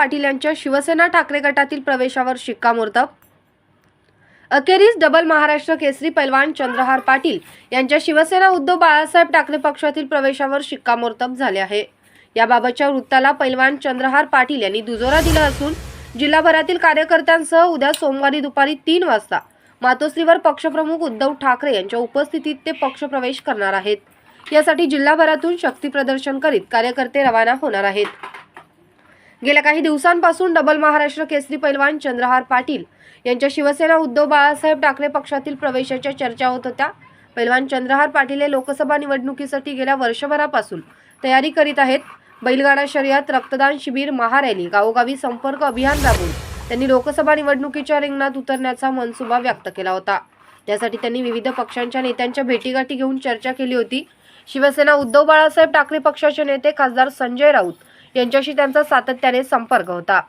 पाटील यांच्या शिवसेना ठाकरे गटातील प्रवेशावर शिक्कामोर्तब. अखेरीस डबल महाराष्ट्र केसरी पैलवान चंद्रहार पाटील यांच्या शिवसेना उद्धव बाळासाहेब ठाकरे पक्षातील प्रवेशावर शिक्कामोर्तब झाले आहे. याबाबतच्या वृत्ताला पैलवान चंद्रहार पाटील यांनी दुजोरा दिला असून जिल्हाभरातील कार्यकर्त्यांसह उद्या सोमवारी दुपारी तीन वाजता मातोश्रीवर पक्षप्रमुख उद्धव ठाकरे यांच्या उपस्थितीत ते पक्षप्रवेश करणार आहेत. यासाठी जिल्हाभरातून शक्ती प्रदर्शन करीत कार्यकर्ते रवाना होणार आहेत. गेल्या काही दिवसांपासून डबल महाराष्ट्र केसरी पैलवान चंद्रहार पाटील यांच्या शिवसेना उद्धव बाळासाहेब ठाकरे पक्षातील प्रवेशाच्या चर्चा होत होत्या. पैलवान चंद्रहार पाटील हे लोकसभा निवडणुकीसाठी गेल्या वर्षभरापासून तयारी करीत आहेत. बैलगाडा शर्यत रक्तदान शिबिर महारॅली गावोगावी संपर्क अभियान राबवून त्यांनी लोकसभा निवडणुकीच्या रिंगणात उतरण्याचा मनसुबा व्यक्त केला होता. त्यासाठी त्यांनी विविध पक्षांच्या नेत्यांच्या भेटीगाठी घेऊन चर्चा केली होती. शिवसेना उद्धव बाळासाहेब ठाकरे पक्षाचे नेते खासदार संजय राऊत यांच्याशी त्यांचा सातत्याने संपर्क होता.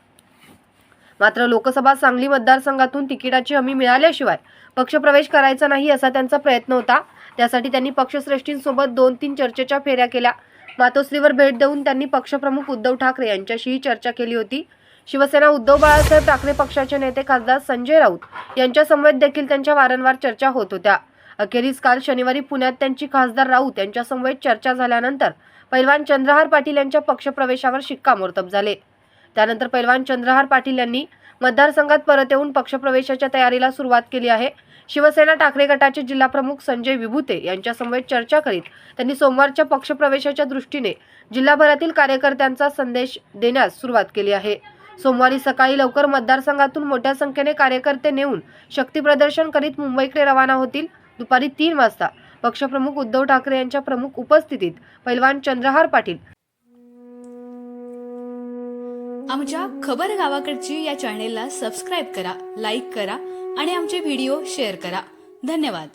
मात्र लोकसभा सांगली मतदारसंघातून तिकिटाची हमी मिळाल्याशिवाय पक्षप्रवेश करायचा नाही असा त्यांचा प्रयत्न होता. त्यासाठी त्यांनी पक्षश्रेष्ठींसोबत दोन तीन चर्चेच्या फेऱ्या केल्या. मातोश्रीवर भेट देऊन त्यांनी पक्षप्रमुख उद्धव ठाकरे यांच्याशीही चर्चा केली होती. शिवसेना उद्धव बाळासाहेब ठाकरे पक्षाचे नेते खासदार संजय राऊत यांच्यासमवेत देखील त्यांच्या वारंवार चर्चा होत होत्या. अखेरीस काल शनिवारी पुण्यात त्यांची खासदार राऊत यांच्यासमवेत चर्चा झाल्यानंतर पैलवान चंद्रहार पाटील यांच्या पक्षप्रवेशावर शिक्कामोर्तब झाले. त्यानंतर पैलवान चंद्रहार पाटील यांनी मतदारसंघात परत येऊन पक्षप्रवेशाच्या तयारीला सुरुवात केली आहे. शिवसेना ठाकरे गटाचे जिल्हाप्रमुख संजय विभूते यांच्यासमवेत चर्चा करीत त्यांनी सोमवारच्या पक्षप्रवेशाच्या दृष्टीने जिल्हाभरातील कार्यकर्त्यांचा संदेश देण्यास सुरुवात केली आहे. सोमवारी सकाळी लवकर मतदारसंघातून मोठ्या संख्येने कार्यकर्ते नेऊन शक्ती प्रदर्शन करीत मुंबईकडे रवाना होतील. दुपारी तीन वाजता. पक्षप्रमुख उद्धव ठाकरे यांच्या प्रमुख उपस्थितीत पैलवान चंद्रहार पाटील. आमच्या खबर गावाकडची या चॅनेलला सबस्क्राईब करा लाईक करा आणि आमचे व्हिडिओ शेअर करा. धन्यवाद.